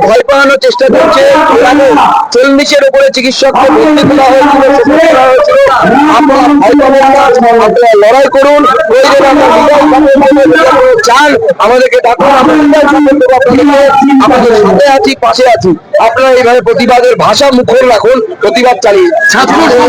ভয় পাওয়ানোর চেষ্টা করছে চল্লিশের উপরে চিকিৎসককে লড়াই করুন চান আমাদেরকে আমাদের সাথে আছি পাশে আছি আপনারা এইভাবে প্রতিবাদের ভাষা মুখর রাখুন, প্রতিবাদ চালিয়ে। ছাত্র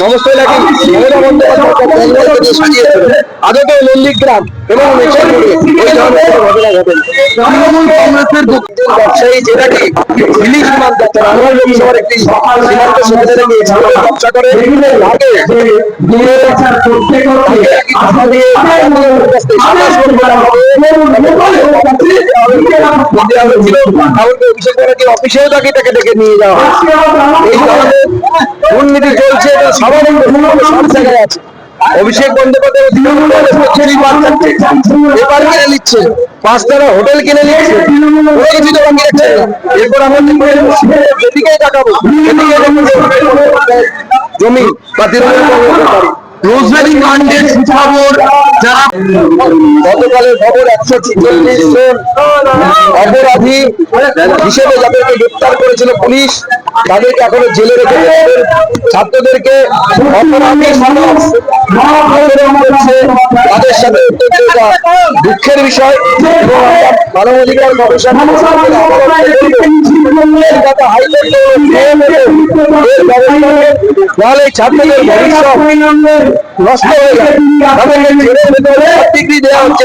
সমস্ত বন্দ্যোপাধ্যায় সাজিয়েছিল এবং ব্যবসায়ী যেটাকে একটি সীমান্ত ব্যবসা করে। অফিসেও তাকে তাকে ডেকে নিয়ে যাওয়া হয়। এই ধরনের দুর্নীতি চলছে। সবার সব জায়গায় অভিষেক বন্দ্যোপাধ্যায় চুরি বাঁচাচ্ছে পেপার কিনে নিচ্ছে পাঁচতলা হোটেল কিনে নিচ্ছে। কোনো কিছু তো বাকি রাখছে না এরপর আমরা এদিকে জমি বা তৃণমূল রোজভ্যালি কাণ্ডের সুখবর যারা গতকালের খবর একশো ছেচল্লিশ জন অপরাধী হিসেবে যাদেরকে গ্রেপ্তার করেছিল পুলিশ তাদেরকে এখনও জেলে রেখে ছাত্রদেরকে অপরাধী করছে। তাদের সাথে এটা দুঃখের বিষয় এবং আমরা মানবাধিকার কলকাতা হাইকোর্টে ছাত্রদের ভবিষ্যৎ নষ্ট হয়ে যায়। তাদেরকে জেলের ভেতরে ডিগ্রি দেওয়া হচ্ছে